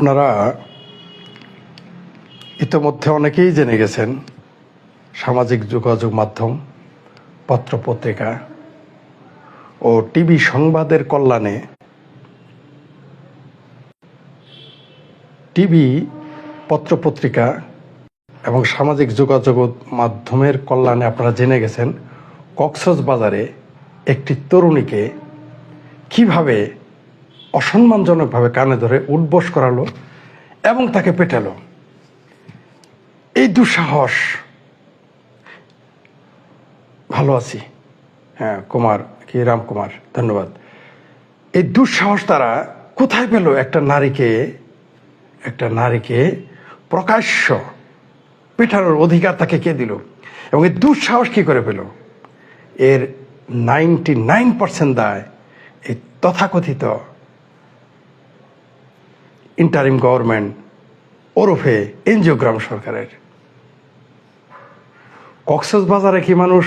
আপনারা ইতোমধ্যে অনেকেই জেনে গেছেন, সামাজিক যোগাযোগ মাধ্যম পত্রপত্রিকা ও টিভি সংবাদের কল্যাণে টিভি পত্রপত্রিকা এবং সামাজিক যোগাযোগ মাধ্যমের কল্যাণে আপনারা জেনে গেছেন কক্সস বাজারে একটি তরুণীকে কীভাবে অসম্মানজনকভাবে কানে ধরে উঠবোস করালো এবং তাকে পেটালো। এই দুঃসাহস। ভালো আছি। হ্যাঁ কুমার, কি, রামকুমার, ধন্যবাদ। এই দুঃসাহস তারা কোথায় পেল একটা নারীকে একটা নারীকে প্রকাশ্য পেটানোর অধিকার তাকে কে দিল? এবং এই দুঃসাহস কি করে পেল? এর নাইনটি নাইন পার্সেন্ট দায় এই তথাকথিত ইন্টারিম গভর্নমেন্ট ওরফে এনজিওগ্রাম সরকারের। কক্সেস বাজারে কি মানুষ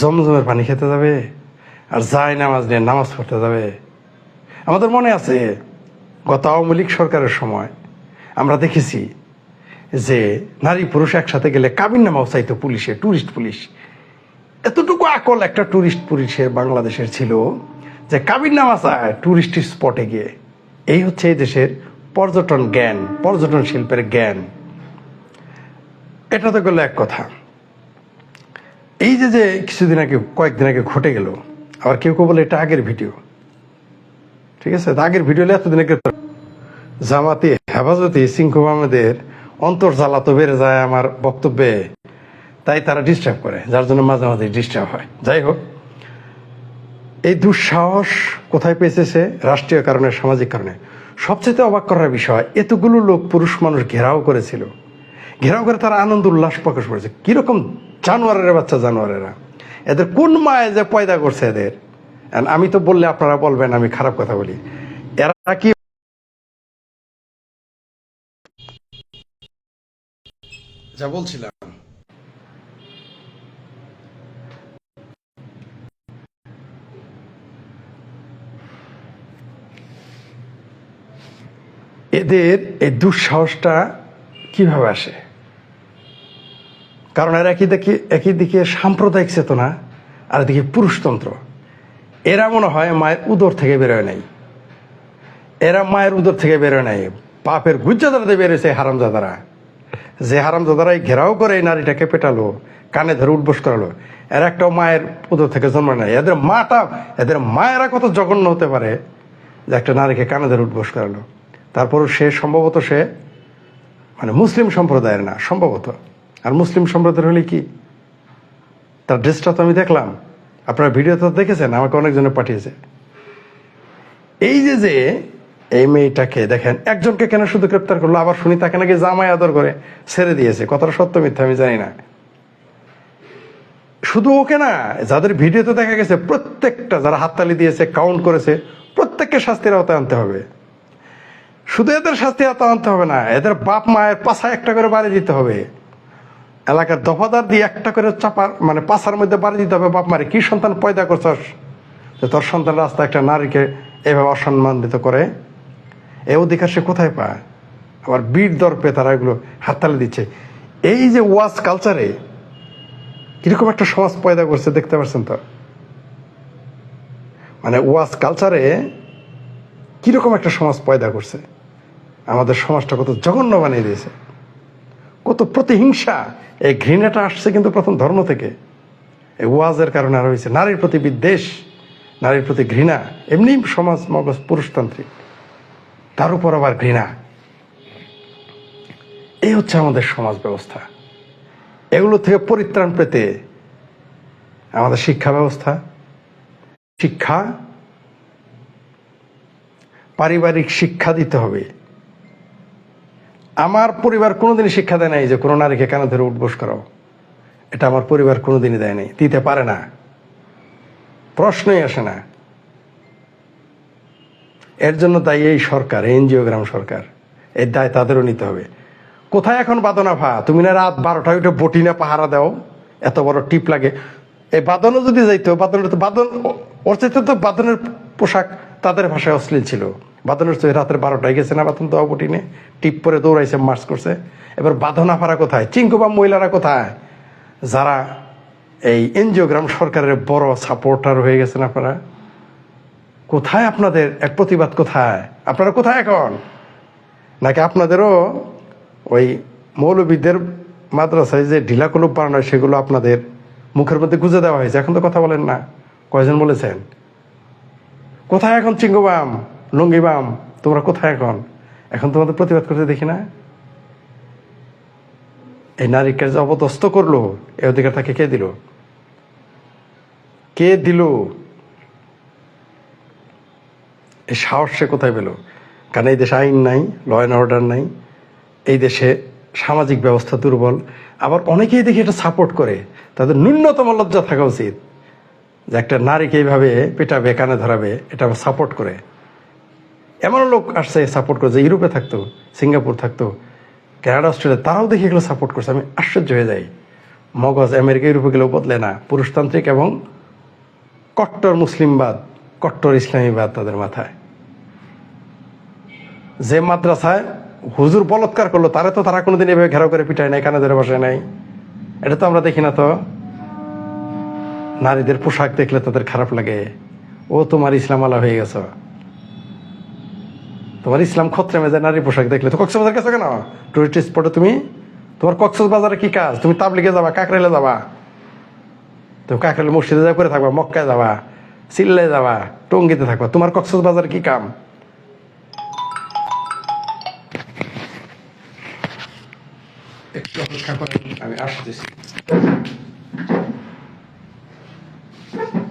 জমজমের পানি খেতে যাবে? আর যায় নামাজ নিয়ে নামাজ পড়তে যাবে? আমাদের মনে আছে, গত আওয়ামী লীগ সরকারের সময় আমরা দেখেছি যে নারী পুরুষ একসাথে গেলে কাবিন নামাও চাইতো পুলিশে, টুরিস্ট পুলিশ। এতটুকু আকল একটা টুরিস্ট পুলিশের বাংলাদেশের ছিল যে কাবিন নামা চায় টুরিস্ট স্পটে গিয়ে। এই হচ্ছে এই দেশের পর্যটন জ্ঞান, পর্যটন শিল্পের জ্ঞান। এটা তো গেল এক কথা। এই যে যে কিছুদিন আগে, কয়েকদিন আগে ঘটে গেল, আবার কেউ কেউ বলে এটা আগের ভিডিও। ঠিক আছে? আগের ভিডিও এতদিন আগে জামাতি হেফাজতি সিংকু আমাদের অন্তর্জালা তো বেড়ে যায় আমার বক্তব্যে। তাই তারা ডিস্টার্ব করে, যার জন্য মাঝে মাঝে ডিস্টার্ব হয়। যাই হোক। এই দুঃসাহস কোথায় পেয়েছে সে? রাষ্ট্রীয় কারণে, সামাজিক কারণে। সবচেয়ে অবাক করার বিষয়, এতগুলো লোক পুরুষ মানুষ ঘেরাও করেছিল। ঘেরাও করে তারা আনন্দ, উল্লাস প্রকাশ করেছে। কীরকম জানোয়ারের বাচ্চা জানোয়ারেরা। এদের কোন মায়ে যে পয়দা করছে এদের? আমি তো বললে আপনারা বলবেন, আমি খারাপ কথা বলি। এরা কি যা বলছিলাম। এদের এই দুঃসাহসটা কীভাবে আসে? কারণ এরা একই দিকে একই দিকে সাম্প্রদায়িক চেতনা আর এদিকে পুরুষতন্ত্র। এরা মনে হয় মায়ের উদর থেকে বেরোয় নাই। এরা মায়ের উদর থেকে বেরোয় নাই। পাপের গুজ্জাদারাতে বেরোছে হারামজাদারা। যে হারামজাদারা এই ঘেরাও করে এই নারীটাকে পেটালো, কানে ধরে উঠবোস করালো, এরা একটাও মায়ের উদর থেকে জন্ম নেয় এদের মাটা, এদের মায়েরা কত জঘন্য হতে পারে যে একটা নারীকে কানে ধরে উঠবোস করালো। তারপর সে সম্ভবত সে মানে মুসলিম সম্প্রদায়ের না, সম্ভবত। আর মুসলিম সম্প্রদায়ের হলে কি? তার ড্রেসটা তো আমি দেখলাম। আপনার ভিডিও তো দেখেছেন, আমাকে অনেকজনে পাঠিয়েছে। এই যে যে এই মেয়েটাকে দেখেন, একজনকে কেন শুধু গ্রেপ্তার করল? আবার শুনি তাকে নাকি জামাই আদর করে ছেড়ে দিয়েছে। কথাটা সত্য মিথ্যা আমি জানি না। শুধু ওকে না, যাদের ভিডিওতে দেখা গেছে, প্রত্যেকটা যারা হাততালি দিয়েছে কাউন্ট করেছে, প্রত্যেককে শাস্তির আওতায় আনতে হবে। শুধু এদের শাস্তি আওতায় আনতে হবে না, এদের বাপ মায়ের পাশায় একটা করে বাড়ি দিতে হবে। এলাকার দফাদার দিয়ে একটা করে চাপার মানে পাশার মধ্যে বাড়ি দিতে হবে। বাপ মারে, কি সন্তান পয়দা করছস? যে তোর সন্তান রাস্তা একটা নারীকে এভাবে অসম্মানিত করে, এ অধিকার সে কোথায় পায়? আবার বীর দর্পে তারা এগুলো হাততালি দিচ্ছে। এই যে ওয়াজ কালচারে কীরকম একটা সমাজ পয়দা করছে, দেখতে পাচ্ছেন তো? মানে ওয়াজ কালচারে কীরকম একটা সমাজ পয়দা করছে? আমাদের সমাজটা কত জঘন্য বানিয়ে দিয়েছে। কত প্রতিহিংসা। এই ঘৃণাটা আসছে কিন্তু প্রথম ধর্ম থেকে। এই ওয়াজের কারণে আর হয়েছে। নারীর প্রতি বিদ্বেষ, নারীর প্রতি ঘৃণা, এমনি সমাজ মগজ পুরুষতান্ত্রিক। তার উপর আবার ঘৃণা। এই হচ্ছে আমাদের সমাজ ব্যবস্থা। এগুলো থেকে পরিত্রাণ পেতে আমাদের শিক্ষা ব্যবস্থা, শিক্ষা, পারিবারিক শিক্ষা দিতে হবে। আমার পরিবার কোনোদিনই শিক্ষা দেয় নাই যে কোনো নারীকে কেন ধরে উঠবোস করাও এটা আমার পরিবার কোনোদিনই দেয় নাই। দিতে পারে না। প্রশ্নই আসে না। এর জন্য দায়ী এই সরকার এনজিওগ্রাম সরকার। এর দায় তাদেরও নিতে হবে। কোথায় এখন বাদনা ভা তুমি না রাত বারোটায় বটি না পাহারা দাও? এত বড় টিপ লাগে। এই বাদনও যদি যাইতো, বাদনের তো বাদন ওর চাইতে তো বাদনের পোশাক তাদের ভাষায় অশ্লীল ছিল। বাদনের তো রাতের বারোটায় গেছে না বাদন তো অবটিনে টিপ পরে দৌড়াইছে মার্চ করছে। এবার বাঁধনা ফারা কোথায় চিঙ্কুবাম মহিলারা কোথায়? যারা এই এনজিওগ্রাম সরকারের বড় সাপোর্টার হয়ে গেছেন আপনারা, কোথায় আপনাদের এক প্রতিবাদ কোথায়? আপনারা কোথায় এখন? নাকি আপনাদেরও ওই মৌলবিদদের মাদ্রাসায় যে ঢিলা কলুপ বানানো হয়, সেগুলো আপনাদের মুখের মধ্যে গুঁজে দেওয়া হয়েছে? এখন তো কথা বলেন না। কয়জন বলেছেন? কোথায় এখন চিঙ্গুবাম লুঙ্গিবাম তোমরা কোথায় এখন? এখন তোমাদের প্রতিবাদ করতে দেখি না? এই নারীকে যে অবদস্ত করল এই অধিকার তাকে কে দিল? কে দিল? এই সাহস সে কোথায় পেল? কারণ এই দেশে আইন নাই ল অ্যান্ড অর্ডার নাই, এই দেশে সামাজিক ব্যবস্থা দুর্বল। আবার অনেকেই দেখি এটা সাপোর্ট করে। তাদের ন্যূনতম লজ্জা থাকা উচিত যে একটা নারীকে এইভাবে পেটাবে, কানে ধরাবে, এটা সাপোর্ট করে। এমন লোক আসছে সাপোর্ট করে যে ইউরোপে থাকতো, সিঙ্গাপুর থাকতো কানাডা অস্ট্রেলিয়া, তারাও দেখি এগুলো সাপোর্ট করছে। আমি আশ্চর্য হয়ে যাই। মগজ আমেরিকা, ইউরোপে গেলেও বদলে না। পুরুষতান্ত্রিক এবং কট্টর মুসলিমবাদ, কট্টর ইসলামীবাদ তাদের মাথায়। যে মাদ্রাসায় হুজুর বলৎকার করল, তারা তো তারা কোনোদিন এভাবে ঘেরাও করে পিটায় নাই কানে ধরে বসে নাই। এটা তো আমরা দেখি না তো। নারীদের পোশাক দেখলে তাদের খারাপ লাগে। ও তোমার ইসলাম আলা হয়ে গেছো। তোমার ইসলাম খত্রে মেজে নারী পোশাক দেখলে তো কক্সবাজার গেছো কেন? টুরিস্ট স্পটে তুমি? তোমার কক্সবাজারে কি কাজ? তুমি তাবলিগে যাবা কাকরেলে যাবা? তুমি কাকরেলে মসজিদে যা করে থাকবা মক্কায় যাবা সিল্লায় যাবা টঙ্গিতে থাকবা। তোমার কক্সবাজারে কি কাম? আমি আসতেছি।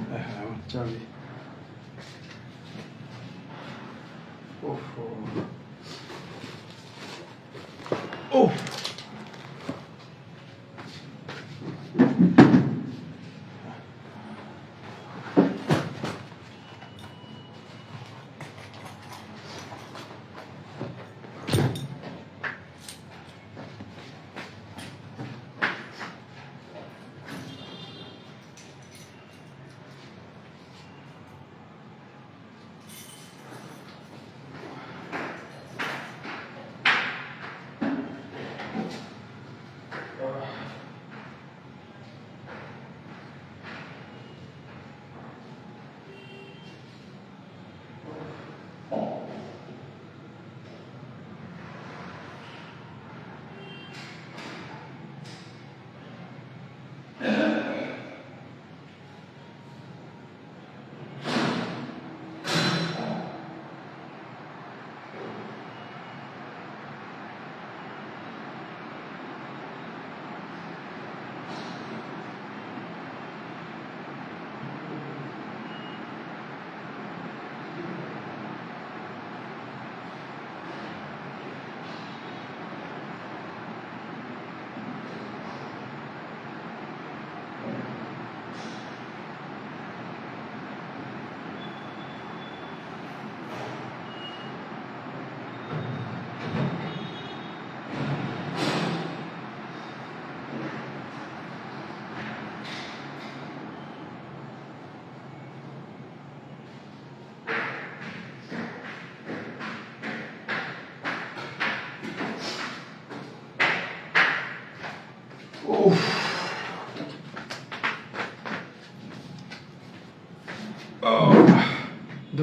হ্যাঁ, আমার চাবি। Oh.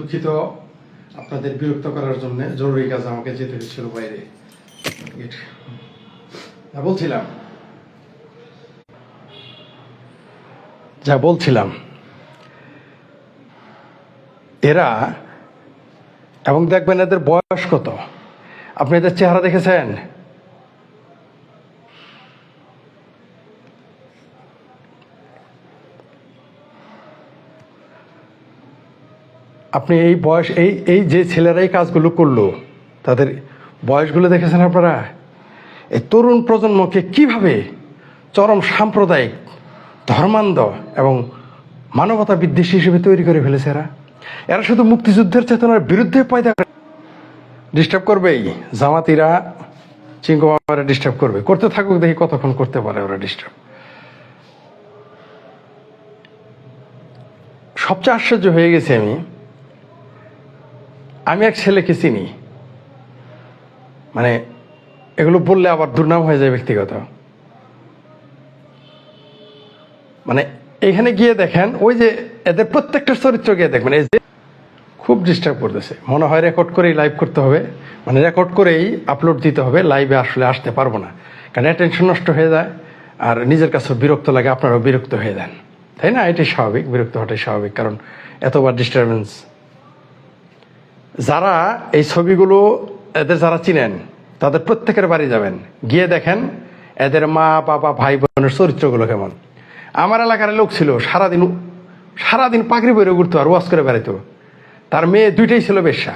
দুঃখিত। আপনাদের বিরক্ত করার জন্য জরুরি কাজ আমাকে যেতে হচ্ছিল বাইরে। বলছিলাম। যা বলছিলাম। এরা এবং দেখবেন এদের বয়স কত। আপনি এদের চেহারা দেখেছেন? আপনি এই বয়স, এই এই যে ছেলেরা এই কাজগুলো করল, তাদের বয়সগুলো দেখেছেন আপনারা? এই তরুণ প্রজন্মকে কীভাবে চরম সাম্প্রদায়িক ধর্মান্ধ এবং মানবতা বিদ্বেষী হিসেবে তৈরি করে ফেলেছে এরা? এরা শুধু মুক্তিযুদ্ধের চেতনার বিরুদ্ধে পয়দা ডিস্টার্ব করবেই। জামাতিরা চিঙ্গো মামারা ডিস্টার্ব করবে। করতে থাকুক, দেখি কতক্ষণ করতে পারে ওরা ডিস্টার্ব সবচেয়ে আশ্চর্য হয়ে গেছি আমি। আমি এক ছেলেকে চিনি। মানে এগুলো বললে আবার দুর্নাম হয়ে যায় ব্যক্তিগত। মানে এখানে গিয়ে দেখেন, ওই যে এদের প্রত্যেকটা চরিত্র গিয়ে দেখবেন, এই যে খুব ডিস্টার্ব করতেছে। মনে হয় রেকর্ড করেই লাইভ করতে হবে। মানে রেকর্ড করেই আপলোড দিতে হবে লাইভে আসলে আসতে পারব না। কারণ অ্যাটেনশন নষ্ট হয়ে যায়, আর নিজের কাছে বিরক্ত লাগে, আপনারাও বিরক্ত হয়ে যান। তাই না? এটাই স্বাভাবিক, বিরক্ত হওয়াটাই স্বাভাবিক। কারণ এতবার ডিস্টারবেন্স যারা এই ছবিগুলো এদের যারা চিনেন, তাদের প্রত্যেকের বাড়ি যাবেন। গিয়ে দেখেন এদের মা, বাবা, ভাই, বোনের চরিত্রগুলো কেমন। আমার এলাকার লোক ছিল, সারাদিন সারাদিন পাগড়ি বইরে ঘুরতো আর ওয়াশ করে বেড়াইতো। তার মেয়ে দুইটাই ছিল বেশ্যা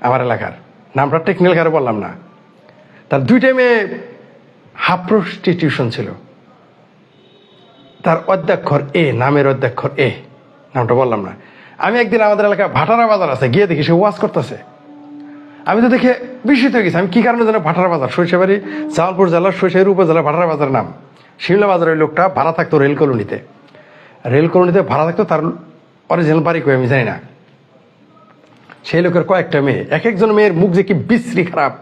আমার এলাকার। নামটা টেকনিক্যাল কারে বললাম না। তার দুইটাই মেয়ে হাফ প্রস্টিটিউশন ছিল। তার অধ্যক্ষর এ নামের অধ্যক্ষর এ নামটা বললাম না। আমি একদিন আমাদের এলাকায় ভাটারা বাজার আছে, গিয়ে দেখি সে ওয়াজ করতেছে। আমি তো দেখে বিস্মিত হয়ে গেছি। আমি কি কারণে জানি ভাটারা বাজার? সরিষাবাড়ি, জামালপুর জেলার সরিষাবাড়ি উপজেলা ভাটারা বাজার নাম। শিমলা বাজার ওই লোকটা ভাড়া থাকতো রেল কলোনিতে। রেল কলোনিতে ভাড়া থাকতো তার অরিজিনাল বাড়ি কই আমি জানি না। সেই লোকের কয়েকটা মেয়ে, এক একজন মেয়ের মুখ যে কি বিশ্রী খারাপ।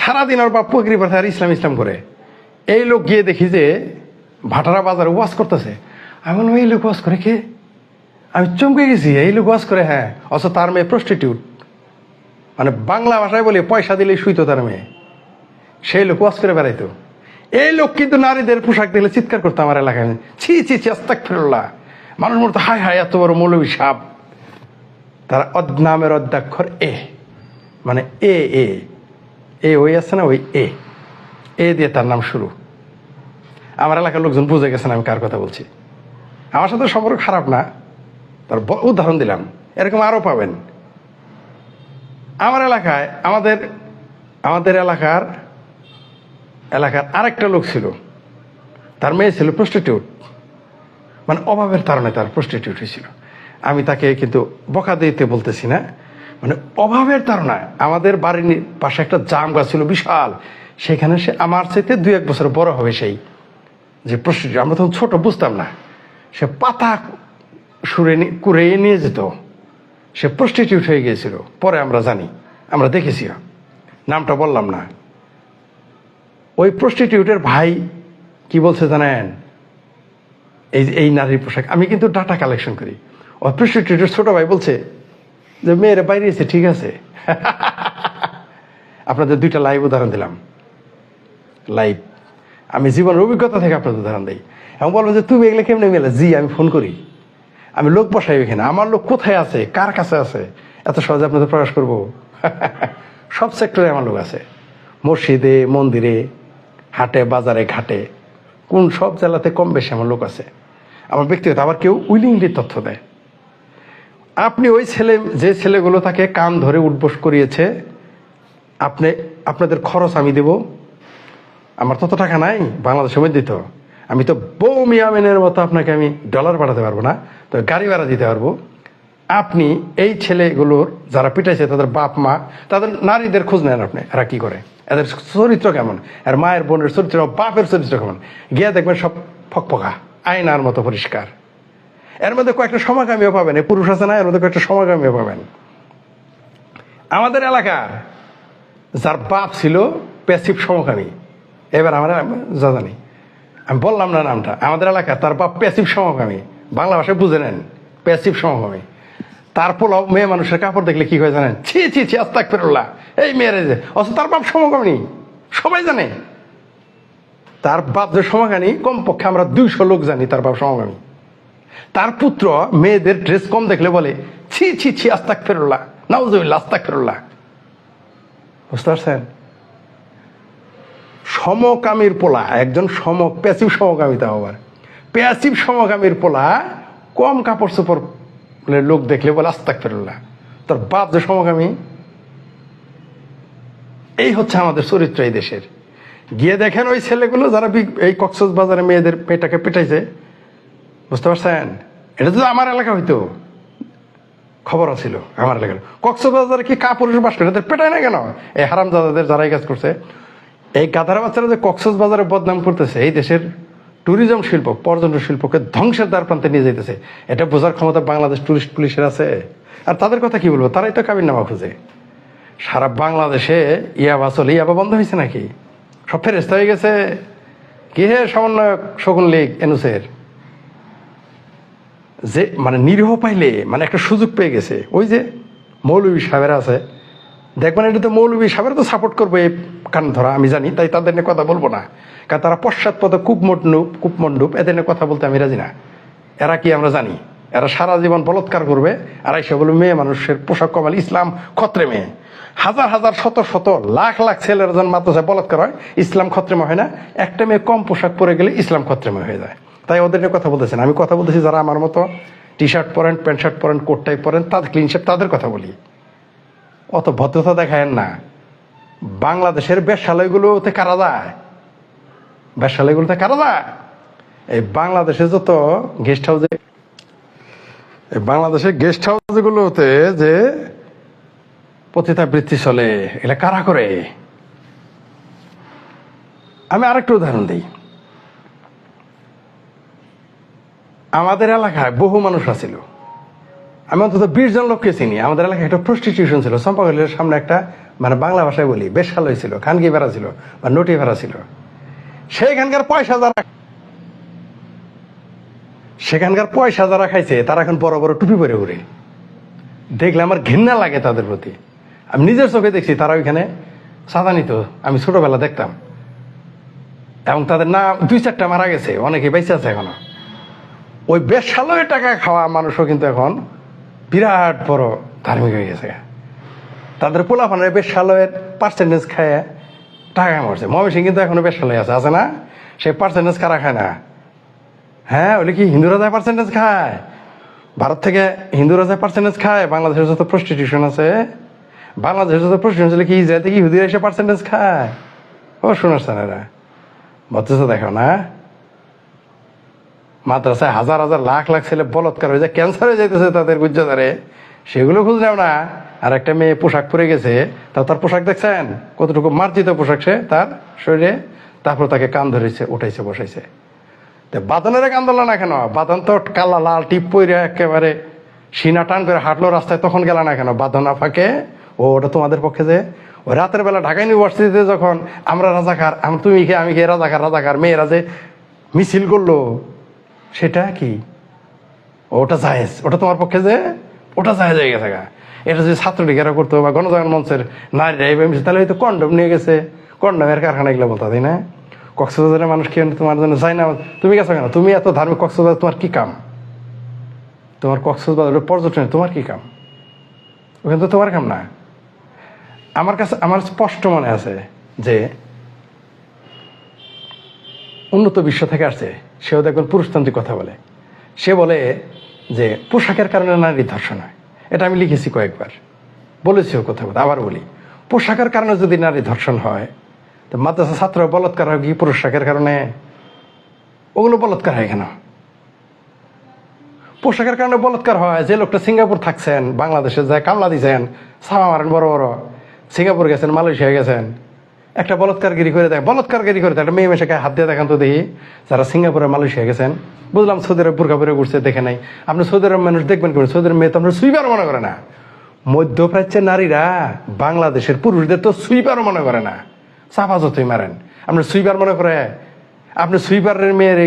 সারাদিন আর বাপ পকরি পাঠায় আর ইসলাম ইসলাম করে। এই লোক গিয়ে দেখি যে ভাটারা বাজারে ওয়াশ করতেছে। আমি এই লোক ওয়াশ করে কে? আমি চমকে গেছি, এই লোক ওয়াজ করে হ্যাঁ অথচ তার মেয়ে প্রস্টিটিউট মানে বাংলা ভাষায় বলে পয়সা দিলেই শুইতো তার মেয়ে। সেই লোক ওয়াজ করে বেড়াইতো। এই লোক কিন্তু নারীদের পোশাক দিলে চিৎকার করতো আমার এলাকায়। ছি ছি ছি আস্তাক ফেরল্লাহ মানুষ মতো হায় হায়, এত বড় মৌলবী সাপ। তার অদ- নামের অধ্যাক্ষর এ। মানে এ এ। এ ওই আছে না, ওই এ। এ দিয়ে তার নাম শুরু। আমার এলাকার লোকজন বুঝে গেছেন আমি কার কথা বলছি। আমার সাথে সম্পর্ক খারাপ না। তার উদাহরণ দিলাম। এরকম আরও পাবেন। আমার এলাকায়, আমাদের আমাদের এলাকার এলাকার আরেকটা লোক ছিল। তার মেয়ে ছিল প্রস্টিটিউট মানে অভাবের কারণে তার প্রস্টিটিউট হয়েছিল। আমি তাকে কিন্তু বকা দিতে বলতেছি না। মানে অভাবের তাড়নায় আমাদের বাড়ির পাশে একটা জাম গাছ ছিল বিশাল। সেখানে সে আমার চাইতে দুই এক বছর বড় হবে সেই যে প্রস্টিটিউট আমরা তখন ছোট, বুঝতাম না। সে পাতা সুরে কুড়িয়ে নিয়ে যেত। সে প্রস্টিটিউট হয়ে গিয়েছিল। পরে আমরা জানি, আমরা দেখেছি। নামটা বললাম না। ওই প্রস্টিটিউটের ভাই কি বলছে জানেন? এই এই নারীর পোশাক। আমি কিন্তু ডাটা কালেকশন করি। ওই প্রস্টিটিউটের ছোট ভাই বলছে যে, মেয়েরা বাইরে এসে ঠিক আছে? আপনাদের দুইটা লাইভ উদাহরণ দিলাম। লাইভ আমি জীবনের অভিজ্ঞতা থেকে আপনাদের উদাহরণ দিই। এবং বলব যে, তুমি এগুলো কেমনে মেলে? জি, আমি ফোন করি। আমি লোক বসাই এখানে আমার লোক কোথায় আছে? কার কাছে আছে? এত সহজে আপনাদের প্রকাশ করব? সব সেক্টরে আমার লোক আছে। মসজিদে, মন্দিরে, হাটে, বাজারে, ঘাটে, কোন সব জেলাতে কম বেশি আমার লোক আছে। আমার ব্যক্তিগত, আবার কেউ উইলিংলি তথ্য দেয়। আপনি ওই ছেলে, যে ছেলেগুলো তাকে কান ধরে উঠবোস করিয়েছে, আপনি, আপনাদের খরচ আমি দেব। আমার তত টাকা নাই, বাংলাদেশের মধ্যে তো। আমি তো বউ মিয়ামিনের মতো আপনাকে আমি ডলার পাঠাতে পারব না। তো গাড়ি ভাড়া দিতে পারব। আপনি এই ছেলেগুলোর যারা পিটাইছে, তাদের বাপ, মা, তাদের নারীদের খোঁজ নেন আপনি, এরা কি করে? এদের চরিত্র কেমন? আর মায়ের বোনের চরিত্র, বাপের চরিত্র কেমন? গিয়ে দেখবেন সব ফকফকা, আয়নার মতো পরিষ্কার। এর মধ্যে কয়েকটা সমাগামীও পাবেন এই পুরুষ আছে না, এর মধ্যে কয়েকটা সমাগামীও পাবেন। আমাদের এলাকার যার বাপ ছিল প্যাসিভ সমকামী, এবার আমার জানি, আমি বললাম না নামটা, আমাদের এলাকা তার বাপ প্যাসিভ সমকামী। বাংলা ভাষায় বুঝে নেন প্যাসিভ সমকামী তার পোলাও মেয়ে মানুষের কাপড় দেখলে কি হয় জানেন? ছি ছি ছি আস্তাক ফেরুল্লাহ এই মেয়েরে যে। অথচ তার বাপ সমকামী, সবাই জানে। তার বাপ যে সমকামী, কমপক্ষে আমরা দুইশো লোক জানি তার বাপ সমকামী। তার পুত্র মেয়েদের ড্রেস কম দেখলে বলে, ছি ছি ছি আস্তাক ফেরুল্লাহ নাউজুবিল্লাহ আস্তাক ফেরুল্লাহ বুঝতে পারছেন? সমকামীর পোলা, একজন সম প্যাসিভ সমকামিতা আবার প্যাসিভ সমকামীর পোলা কম কাপড় চোপড় মানে লোক দেখলে বলে আস্তাক ফেরুল্লাহ তার বাপ যে সমকামী, এই হচ্ছে আমাদের চরিত্র এই দেশের। গিয়ে দেখেন ওই ছেলেগুলো যারা এই কক্সস বাজারে মেয়েদের পেটাকে পেটাইছে। বুঝতে পারছেন? এটা তো আমার এলাকা হইতো, খবর আছিল আমার এলাকার। কক্সবাজারে কি কা পুরুষ বাস করে? পেটায় না কেন? এই হারাম দাদাদের যারা এই কাজ করছে। এই গাধার বাচ্চারা যে কক্সবাজারে বদনাম করতেছে, এই দেশের ট্যুরিজম শিল্প, পর্যটন শিল্পকে ধ্বংসের দ্বার প্রান্তে নিয়ে যাইতেছে। এটা বোঝার ক্ষমতা বাংলাদেশ টুরিস্ট পুলিশের আছে। আর তাদের কথা কি বলব? তারাই তো কাবির নামা খুঁজে। সারা বাংলাদেশে ইয়াবা চলে ইয়াবা বন্ধ হয়েছে নাকি? সব ফেরেস্তা হয়ে গেছে। কি হে সমন্বয়ক শকুন লীগ এনুসের যে মানে নিরীহ পাইলে মানে একটা সুযোগ পেয়ে গেছে। ওই যে মৌলবী সাহেবের আছে। দেখবেন এটা তো মৌলবী সাহেবের তো সাপোর্ট করবে এই কান ধরা, আমি জানি, তাই তাদের নিয়ে কথা বলব না। কারণ তারা পশ্চাৎপদ কূপমণ্ডুপ কূপমণ্ডুপ এদের নিয়ে কথা বলতে আমি রাজি না। এরা কি আমরা জানি? এরা সারা জীবন বলৎকার করবে। আর এসে বলবে মেয়ে মানুষের পোশাক কমাল, ইসলাম খত্রে মেয়ে। হাজার হাজার, শত শত, লাখ লাখ ছেলের জন মাদ্রাসায় বলৎকার হয়, ইসলাম খত্রেমা হয় না। একটা মেয়ে কম পোশাক পরে গেলে ইসলাম খত্রেমা হয়ে যায়। তাই ওদের নিয়ে কথা বলতেছেন আমি কথা বলতেছি যারা আমার মতো টি শার্ট পরেন প্যান্ট শার্ট পরেন কোট পরেন তাদের ক্লিন শেপ তাদের কথা বলি। অত ভদ্রতা দেখায় না। বাংলাদেশের বেশ্যালয়গুলোতে কারা যায়? বেশ্যালয়গুলোতে কারা যায় এই বাংলাদেশে যত গেস্ট হাউসে বাংলাদেশের গেস্ট হাউসগুলোতে যে পতিতাবৃত্তি চলে এগুলা কারা করে? আমি আরেকটা উদাহরণ দিই। আমাদের এলাকায় বহু মানুষ আছিল। আমি অন্তত বিশ জন লোককে চিনি। আমাদের এলাকায় একটা প্রস্টিটিউশন ছিল। চম্পাকলের সামনে একটা মানে বাংলা ভাষায় বলি, বেশালয় ছিল খানকি ভেড়া ছিল বা নটি ভেড়া ছিল। সেইখানকার পয়সা যারা সেখানকার পয়সা যারা খাইছে, তারা এখন বড় বড় টুপি পরে ঘুরে। দেখলে আমার ঘৃণা লাগে তাদের প্রতি। আমি নিজের চোখে দেখছি, তারা ওইখানে সাদা নিত আমি ছোটবেলা দেখতাম। এবং তাদের নাম, দুই চারটা মারা গেছে অনেকে বেঁচে আছে এখনও। ওই বেশালয়ে টাকা খাওয়া মানুষও কিন্তু এখন বিরাট বড় ধার্মিক হয়ে গেছে। তাদের পোলাপানের বেশালয়ের পার্সেন্টেজ খায়। টাকা মারছে। ময়মনসিং কিন্তু এখনও বেশালয় আছে আছে না? সেই পার্সেন্টেজ কারা খায় না? হ্যাঁ ওটা কি হিন্দুরা যায় পার্সেন্টেজ খায়? ভারত থেকে হিন্দুরা যায় পার্সেন্টেজ খায়, বাংলাদেশের যত প্রস্টিটিউশন আছে, বাংলাদেশের যত প্রস্টিটিউশন ছিল কি ইসরায়েল থেকে ইহুদিরা এসে পার্সেন্টেজ খায়? ও শোনাচ্ছেন এরা। ভদ্রতা দেখো না। মাদ্রাসায় হাজার হাজার লাখ লাখ ছেলে বলৎকার হয়ে যায় ক্যান্সার হয়ে যাইতেছে তাদের গুজ্জাদারে সেগুলো খুঁজ নাও না। আর একটা মেয়ে পোশাক পরে গেছে, তা তার পোশাক দেখছেন? কতটুকু মার্জিত পোশাক সে? তার শরীরে। তারপর তাকে কান ধরেছে, উঠাইছে, বসাইছে। তো বাদনের এক আন্দোলন না কেন? বাদন তো কালা, লাল টিপ পইরে একেবারে সিনা টান করে হাঁটলো রাস্তায়, তখন গেল না কেন? বাদনা ফাঁকে। ও, ওটা তোমাদের পক্ষে যে? ও রাতের বেলা ঢাকা ইউনিভার্সিটিতে যখন আমরা রাজাকার, আমরা তুমি খেয়ে আমি খেয়ে রাজাকার রাজাকার, মেয়েরা যে মিছিল করল, সেটা কি? ওটা জায়েজ। ওটা তোমার পক্ষে যে? ওটা জায়েজ হয়ে গেছে গা। এটা যদি ছাত্রলীগেরা করতো বা গণজাগরণ মঞ্চের নারীরা এইভাবে মিছিল, তাহলে হয়তো কন্ডম নিয়ে গেছে। কন্ডমের কারখানা এগুলো বলতো তাই না? কক্সবাজারের মানুষ কি তোমার জন্য যায় না তুমি গেছো কেন? তুমি এত ধার্মিক কক্সবাজার তোমার কি কাম? তোমার কক্সবাজারের পর্যটনে তোমার কি কাম? ওখানে তো তোমার কাম না। আমার কাছে আমার স্পষ্ট মনে আছে যে উন্নত বিশ্ব থেকে আসছে সেও দেখবেন পুরুষতান্ত্রিক কথা বলে। সে বলে যে পোশাকের কারণে নারী ধর্ষণ হয়। এটা আমি লিখেছি কয়েকবার। বলেছিও কথা বলতে আবার বলি। পোশাকের কারণে যদি নারী ধর্ষণ হয়, তো মাদ্রাসা ছাত্র বলৎকার হয় কি পোশাকের কারণে? ওগুলো বলৎকার হয় কেন? পোশাকের কারণে বলৎকার হয়, যে লোকটা সিঙ্গাপুর থাকছেন, বাংলাদেশে যায় কামলা দিয়েছেন সামা মারেন, বড় বড়। সিঙ্গাপুর গেছেন, মালয়েশিয়া গেছেন। একটা বলৎকারগিরি করে দেয়, বলৎকারগিরি করে দেয়। একটা মেয়ে মেশাকে হাত দিয়ে দেখান তো দেখি, যারা সিঙ্গাপুরে মালয়েশিয়া গেছেন। বুঝলাম সৌদি আরব বুর্খা পরে ঘুরছে, দেখে নাই। আপনি সৌদি আরব মানুষ দেখবেন কেন সৌদি আরব মেয়ে তো আমরা সুইপার মনে করে না। মধ্যপ্রাচ্যের নারীরা, বাংলাদেশের পুরুষদের তো সুইপারও মনে করে না। চাপা যতই মারেন। আপনি সুইপার মনে করে, আপনি সুইপারের মেয়ের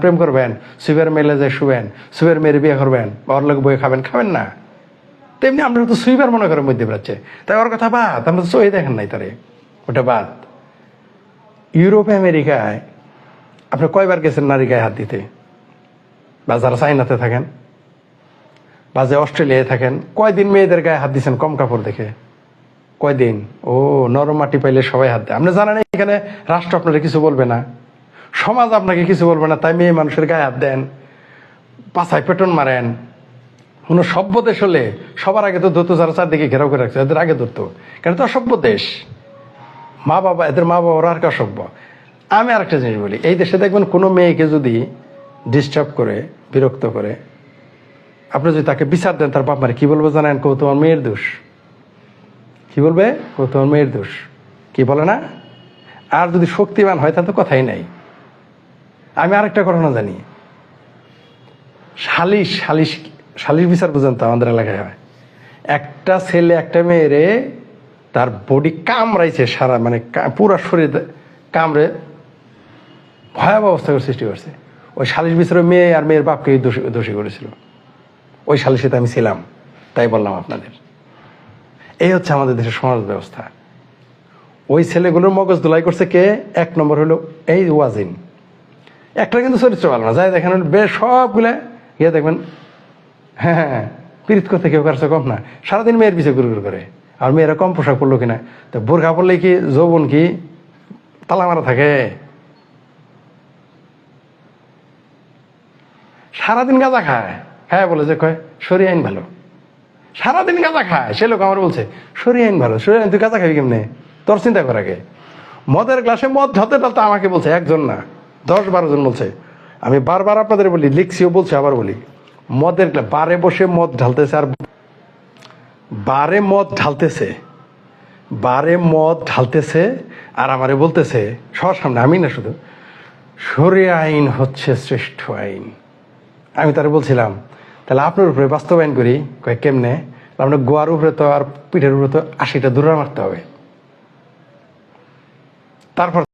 প্রেম করবেন, সুইপার মেলে যে শুবেন, সুইপার মেয়ের বিয়ে করবেন, ওর লোক বয়ে খাবেন খাবেন না। তেমনি আপনারা তো সুইপার মনে করেন মধ্যপ্রাচ্যে। তাই ওর কথা বাদ, আমরা তো চোখে দেখেন নাই তারে। ওটা বাদ। ইউরোপ, আমেরিকায়, আপনি কয়বার গেছেন নারী গায়ে হাত দিতে? বা যারা চাইনাতে থাকেন? বা যে অস্ট্রেলিয়ায় থাকেন? কয়দিন মেয়েদের গায়ে হাত দিচ্ছেন কম কাপড় দেখে? কয়দিন? ও, নরম মাটি পাইলে সবাই হাত দেয়। আপনি জানেন এখানে রাষ্ট্র আপনারা কিছু বলবে না। সমাজ আপনাকে কিছু বলবে না, তাই মেয়ে মানুষের গায়ে হাত দেন। পাছায় পেটন মারেন। কোনো সভ্য দেশ হলে সবার আগে তো ধরতো, যারা চারদিকে ঘেরাও করে রাখছে এদের আগে ধরতো। কেন? তো অসভ্য দেশ। মা বাবা, এদের মা বাবারা আর কি অসভ্য আমি আরেকটা জিনিস বলি, এই দেশে দেখবেন কোনো মেয়েকে যদি ডিস্টার্ব করে, বিরক্ত করে, আপনি যদি তাকে বিচার দেন, তার বাপ মারে কি বলব জানেন? কৌ তোমার মেয়ের দোষ। কি বলবে? কৌ তোমার মেয়ের দোষ। কি বলে না? আর যদি শক্তিবান হয়, তাহলে তো কথাই নাই। আমি আরেকটা ঘটনা জানি। সালিশ সালিশ সালিশ বিচার বুঝেন তো আমাদের এলাকায় হয়। একটা ছেলে, একটা মেয়েরে তার বডি কামড়াইছে সারা মানে পুরা শরীর কামড়ে ভয়াবহ অবস্থার সৃষ্টি করছে। ওই সালিশ বিচারে মেয়ে আর মেয়ের বাপকে দোষী দোষী করেছিল। ওই সালিশিতে আমি ছিলাম, তাই বললাম আপনাদের। এই হচ্ছে আমাদের দেশের সমাজ ব্যবস্থা। ওই ছেলেগুলোর মগজ ধুলাই করছে কে? এক নম্বর হলো এই ওয়াজিন। একটা কিন্তু চরিত্র ভালো না। যাই দেখেন, বেশ সবগুলা, গিয়ে দেখবেন হ্যাঁ হ্যাঁ হ্যাঁ পীড়িত করতে কেউ কারছে কম না। সারাদিন মেয়ের পিছিয়ে গুরু করে। আর মেয়েরা কম পোশাক পরলো কিনা? তো বোরখা পরলে কি যৌবন কি তালা মারা থাকে? সারাদিন গাঁজা খায়। হ্যাঁ বলে যে কয় সরি আইন ভালো। সারাদিন গাঁজা খায়। সে লোক আমার বলছে সরি আইন ভালো। সরি আইন, তুই গাঁজা খাবি কেমনে? তোর চিন্তা কর আগে। মদের গ্লাসে মদ ঢালতে ঢালতে আমাকে বলছে, একজন না, দশ বারো জন বলছে। আমি বারবার আপনাদের বলি লিখছিও বলছি, আবার বলি। মদের বারে বসে মদ ঢালতেছে আর বারে মদ ঢালতেছে। বারে মদ ঢালতেছে আর আমারে বলতেছে, সবার সামনে, আমি না শুধু, সরে আইন হচ্ছে শ্রেষ্ঠ আইন। আমি তারে বলছিলাম, তাহলে আপনার উপরে বাস্তবায়ন করি, কয় কেমনে? আপনার গোয়ার উপরে তো আর পিঠের উপরে তো আশিটা দূরে মারতে হবে। তারপর